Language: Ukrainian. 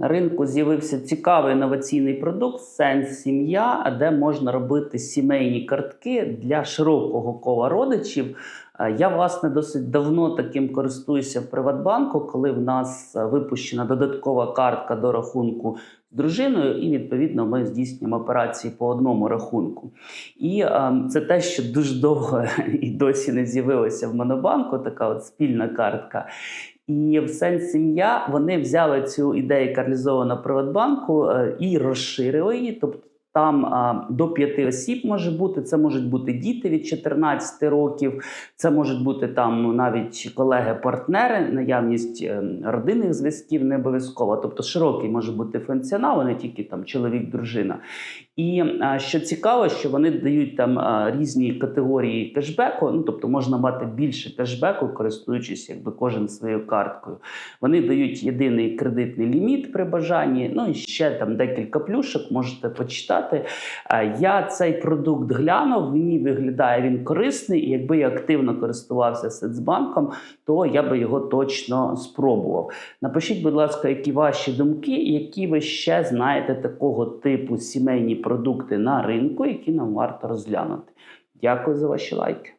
На ринку з'явився цікавий інноваційний продукт Сенс Сім'я, де можна робити сімейні картки для широкого кола родичів. Е, Я, власне, досить давно таким користуюся в Приватбанку, коли в нас е, випущена додаткова картка до рахунку з дружиною, і відповідно ми здійснюємо операції по одному рахунку. І е, це те, що дуже довго і досі не з'явилося в Монобанку, така от спільна картка. І в сенс сім'я вони взяли цю ідею, яка Приватбанку, е, і розширили її. Тобто там а, до п'яти осіб може бути. Це можуть бути діти від 14 років, це можуть бути там навіть колеги-партнери, наявність е, родинних зв'язків не обов'язково. Тобто широкий може бути функціонал, а не тільки там чоловік, дружина. І а, що цікаво, що вони дають там а, різні категорії кешбеку. Ну тобто можна мати більше кешбеку, користуючись якби кожен своєю карткою. Вони дають єдиний кредитний ліміт при бажанні. Ну і ще там декілька плюшок можете почитати. А, Я цей продукт глянув. Мені виглядає він корисний. І якби я активно користувався Сецбанком, то я би його точно спробував. Напишіть, будь ласка, які ваші думки, які ви ще знаєте такого типу сімейні продукти на ринку, які нам варто розглянути. Дякую за ваші лайки.